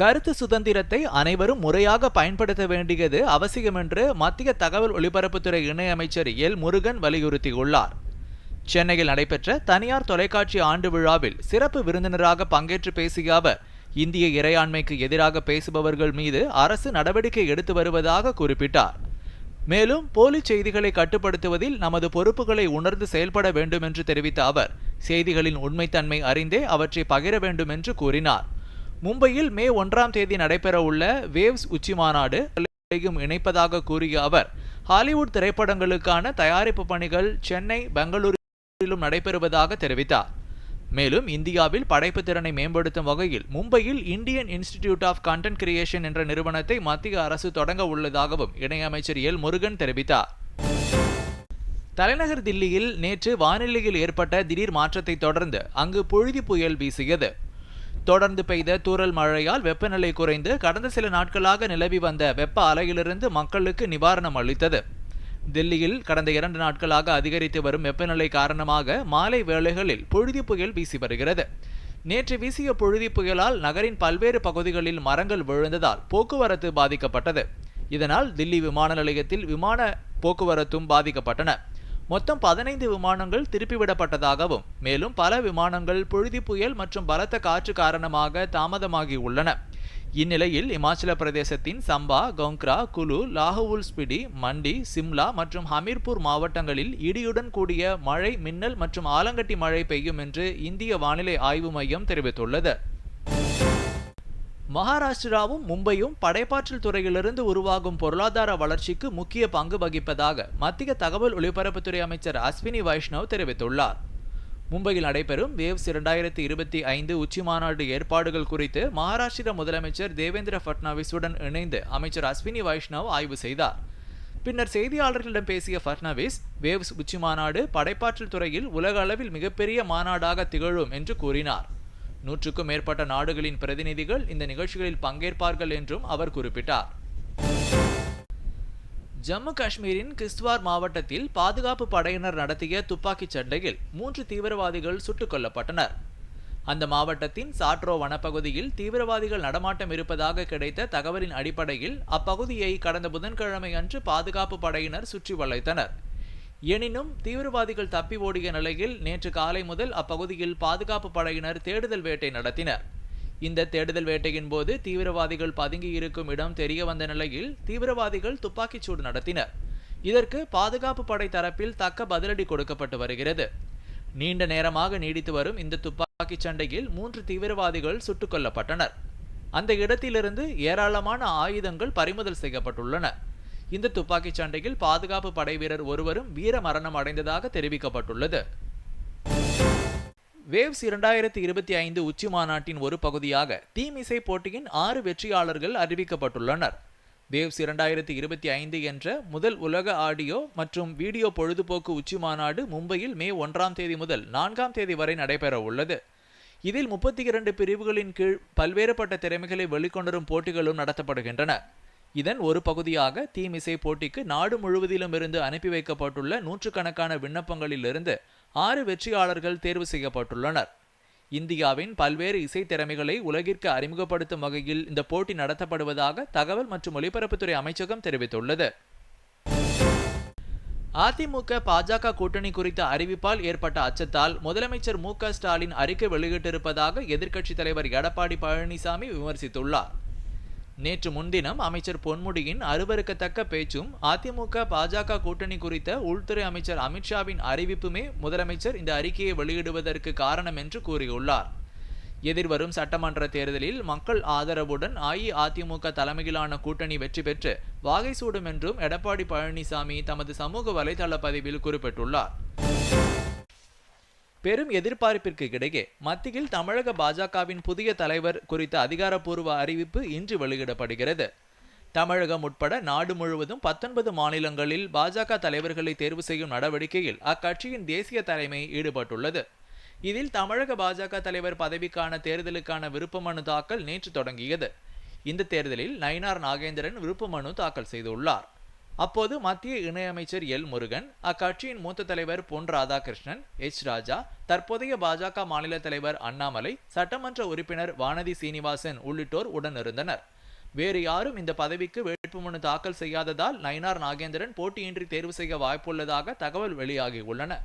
கருத்து சுதந்திரத்தை அனைவரும் முறையாக பயன்படுத்த வேண்டியது அவசியம் என்று மத்திய தகவல் ஒலிபரப்புத்துறை இணையமைச்சர் எல். முருகன் வலியுறுத்தியுள்ளார். சென்னையில் நடைபெற்ற தனியார் தொலைக்காட்சி ஆண்டு விழாவில் சிறப்பு விருந்தினராக பங்கேற்று பேசிய அவர் இந்திய இறையாண்மைக்கு எதிராக பேசுபவர்கள் மீது அரசு நடவடிக்கை எடுத்து வருவதாக குறிப்பிட்டார். மேலும் போலி செய்திகளை கட்டுப்படுத்துவதில் நமது பொறுப்புகளை உணர்ந்து செயல்பட வேண்டும் என்று தெரிவித்த அவர் செய்திகளின் உண்மைத்தன்மை அறிந்தே அவற்றை பகிர வேண்டும் என்று கூறினார். மும்பையில் மே ஒன்றாம் தேதி நடைபெறவுள்ள வேவ்ஸ் உச்சி மாநாடு இணைப்பதாக கூறிய அவர் ஹாலிவுட் திரைப்படங்களுக்கான தயாரிப்பு பணிகள் சென்னை பெங்களூரிலும் நடைபெறுவதாக தெரிவித்தார். மேலும் இந்தியாவில் படைப்பு திறனை மேம்படுத்தும் வகையில் மும்பையில் Indian institute of content creation என்ற நிறுவனத்தை மத்திய அரசு தொடங்க உள்ளதாகவும் இணையமைச்சர் எல். முருகன் தெரிவித்தார். தலைநகர் தில்லியில் நேற்று வானிலையில் ஏற்பட்ட திடீர் மாற்றத்தை தொடர்ந்து அங்கு புழுதி புயல் வீசியது. தொடர்ந்து பெய்த தூரல் மழையால் வெப்பநிலை குறைந்து கடந்த சில நாட்களாக நிலவி வந்த வெப்ப அலையிலிருந்து மக்களுக்கு நிவாரணம் அளித்தது. தில்லியில் கடந்த இரண்டு நாட்களாக அதிகரித்து வரும் வெப்பநிலை காரணமாக மாலை வேளைகளில் புழுதி புயல் வீசி வருகிறது. நேற்று வீசிய புழுதி புயலால் நகரின் பல்வேறு பகுதிகளில் மரங்கள் விழுந்ததால் போக்குவரத்து பாதிக்கப்பட்டது. இதனால் தில்லி விமான நிலையத்தில் விமான போக்குவரத்தும் பாதிக்கப்பட்டன. மொத்தம் பதினைந்து விமானங்கள் திருப்பிவிடப்பட்டதாகவும் மேலும் பல விமானங்கள் புழுதி புயல் மற்றும் பலத்த காற்று காரணமாக தாமதமாகி உள்ளன. இந்நிலையில் இமாச்சல பிரதேசத்தின் சம்பா கோங்க்ரா குலு லாஹவுல் ஸ்பிடி மண்டி சிம்லா மற்றும் ஹமீர்பூர் மாவட்டங்களில் இடியுடன் கூடிய மழை மின்னல் மற்றும் ஆலங்கட்டி மழை பெய்யும் என்று இந்திய வானிலை ஆய்வு மையம் தெரிவித்துள்ளது. மகாராஷ்டிராவும் மும்பையும் படைப்பாற்றல் துறையிலிருந்து உருவாகும் பொருளாதார வளர்ச்சிக்கு முக்கிய பங்கு வகிப்பதாக மத்திய தகவல் ஒலிபரப்புத்துறை அமைச்சர் அஸ்வினி வைஷ்ணவ் தெரிவித்துள்ளார். மும்பையில் நடைபெறும் வேவ்ஸ் இரண்டாயிரத்தி இருபத்தி ஐந்து உச்சி மாநாடு ஏற்பாடுகள் குறித்து மகாராஷ்டிர முதலமைச்சர் தேவேந்திர ஃபட்னாவிஸுடன் இணைந்து அமைச்சர் அஸ்வினி வைஷ்ணவ் ஆய்வு செய்தார். பின்னர் செய்தியாளர்களிடம் பேசிய ஃபட்னாவிஸ் வேவ்ஸ் உச்சி மாநாடு படைப்பாற்றல் துறையில் உலக அளவில் மிகப்பெரிய மாநாடாக திகழும் என்று கூறினார். நூற்றுக்கும் மேற்பட்ட நாடுகளின் பிரதிநிதிகள் இந்த நிகழ்ச்சிகளில் பங்கேற்பார்கள் என்றும் அவர் குறிப்பிட்டார். ஜம்மு காஷ்மீரின் கிஸ்துவார் மாவட்டத்தில் பாதுகாப்பு படையினர் நடத்திய துப்பாக்கிச் சண்டையில் மூன்று தீவிரவாதிகள் சுட்டுக் கொல்லப்பட்டனர். அந்த மாவட்டத்தின் சாட்ரோ வனப்பகுதியில் தீவிரவாதிகள் நடமாட்டம் இருப்பதாக கிடைத்த தகவலின் அடிப்படையில் அப்பகுதியை கடந்த புதன்கிழமை அன்று பாதுகாப்பு படையினர் சுற்றி வளைத்தனர். எனினும் தீவிரவாதிகள் தப்பி ஓடிய நிலையில் நேற்று காலை முதல் அப்பகுதியில் பாதுகாப்பு படையினர் தேடுதல் வேட்டை நடத்தினர். இந்த தேடுதல் வேட்டையின் போது தீவிரவாதிகள் பதுங்கி இருக்கும் இடம் தெரிய வந்த நிலையில் தீவிரவாதிகள் துப்பாக்கிச் சூடு நடத்தினர். இதற்கு பாதுகாப்பு படை தரப்பில் தக்க பதிலடி கொடுக்கப்பட்டு வருகிறது. நீண்ட நேரமாக நீடித்து வரும் இந்த துப்பாக்கிச் சண்டையில் மூன்று தீவிரவாதிகள் சுட்டுக் கொல்லப்பட்டனர். அந்த இடத்திலிருந்து ஏராளமான ஆயுதங்கள் பறிமுதல் செய்யப்பட்டுள்ளன. இந்த துப்பாக்கிச் சண்டையில் பாதுகாப்பு படை வீரர் ஒருவரும் வீர மரணம் அடைந்ததாக தெரிவிக்கப்பட்டுள்ளது. வேவ்ஸ் இரண்டாயிரத்தி இருபத்தி ஐந்து உச்சி மாநாட்டின் ஒரு பகுதியாக தீம் இசை போட்டியின் ஆறு வெற்றியாளர்கள் அறிவிக்கப்பட்டுள்ளனர். வேவ்ஸ் இரண்டாயிரத்தி இருபத்தி ஐந்து என்ற முதல் உலக ஆடியோ மற்றும் வீடியோ பொழுதுபோக்கு உச்சி மாநாடு மும்பையில் மே ஒன்றாம் தேதி முதல் நான்காம் தேதி வரை நடைபெற உள்ளது. இதில் முப்பத்தி இரண்டு பிரிவுகளின் கீழ் பல்வேறுபட்ட திறமைகளை வெளிக்கொணரும் போட்டிகளும் நடத்தப்படுகின்றன. இதன் ஒரு பகுதியாக தீமிசை போட்டிக்கு நாடு முழுவதிலும் இருந்து அனுப்பி வைக்கப்பட்டுள்ள நூற்றுக்கணக்கான விண்ணப்பங்களிலிருந்து ஆறு வெற்றியாளர்கள் தேர்வு செய்யப்பட்டுள்ளனர். இந்தியாவின் பல்வேறு இசை திறமைகளை உலகிற்கு அறிமுகப்படுத்தும் வகையில் இந்த போட்டி நடத்தப்படுவதாக தகவல் மற்றும் ஒலிபரப்புத்துறை அமைச்சகம் தெரிவித்துள்ளது. அதிமுக பாஜக கூட்டணி குறித்த அறிவிப்பால் ஏற்பட்ட அச்சத்தால் முதலமைச்சர் மு ஸ்டாலின் அறிக்கை வெளியிட்டிருப்பதாக எதிர்க்கட்சித் தலைவர் எடப்பாடி பழனிசாமி விமர்சித்துள்ளார். நேற்று முன்தினம் அமைச்சர் பொன்முடியின் அருவருக்கத்தக்க பேச்சும் அதிமுக பாஜக கூட்டணி குறித்த உள்துறை அமைச்சர் அமித்ஷாவின் அறிவிப்புமே முதலமைச்சர் இந்த அறிக்கையை வெளியிடுவதற்கு காரணம் என்று கூறியுள்ளார். எதிர்வரும் சட்டமன்ற தேர்தலில் மக்கள் ஆதரவுடன் அஇஅதிமுக தலைமையிலான கூட்டணி வெற்றி பெற்று வாகை சூடும் என்றும் எடப்பாடி பழனிசாமி தமது சமூக வலைதள பதிவில் குறிப்பிட்டுள்ளார். பெரும் எதிர்பார்ப்பிற்கு இடையே மத்தியில் தமிழக பாஜகவின் புதிய தலைவர் குறித்த அதிகாரப்பூர்வ அறிவிப்பு இன்று வெளியிடப்படுகிறது. தமிழகம் உட்பட நாடு முழுவதும் பத்தொன்பது மாநிலங்களில் பாஜக தலைவர்களை தேர்வு செய்யும் நடவடிக்கையில் அக்கட்சியின் தேசிய தலைமை ஈடுபட்டுள்ளது. இதில் தமிழக பாஜக தலைவர் பதவிக்கான தேர்தலுக்கான விருப்ப மனு தாக்கல் நேற்று தொடங்கியது. இந்த தேர்தலில் நயினார் நாகேந்திரன் விருப்ப மனு தாக்கல் செய்துள்ளார். அப்போது மத்திய இணையமைச்சர் எல் முருகன் அக்கட்சியின் மூத்த தலைவர் பொன் ராதாகிருஷ்ணன் எச் ராஜா தற்போதைய பாஜக மாநில தலைவர் அண்ணாமலை சட்டமன்ற உறுப்பினர் வானதி சீனிவாசன் உள்ளிட்டோர் உடனிருந்தனர். வேறு யாரும் இந்த பதவிக்கு வேட்புமனு தாக்கல் செய்யாததால் நயினார் நாகேந்திரன் போட்டியின்றி தேர்வு செய்ய வாய்ப்புள்ளதாக தகவல் வெளியாகியுள்ளன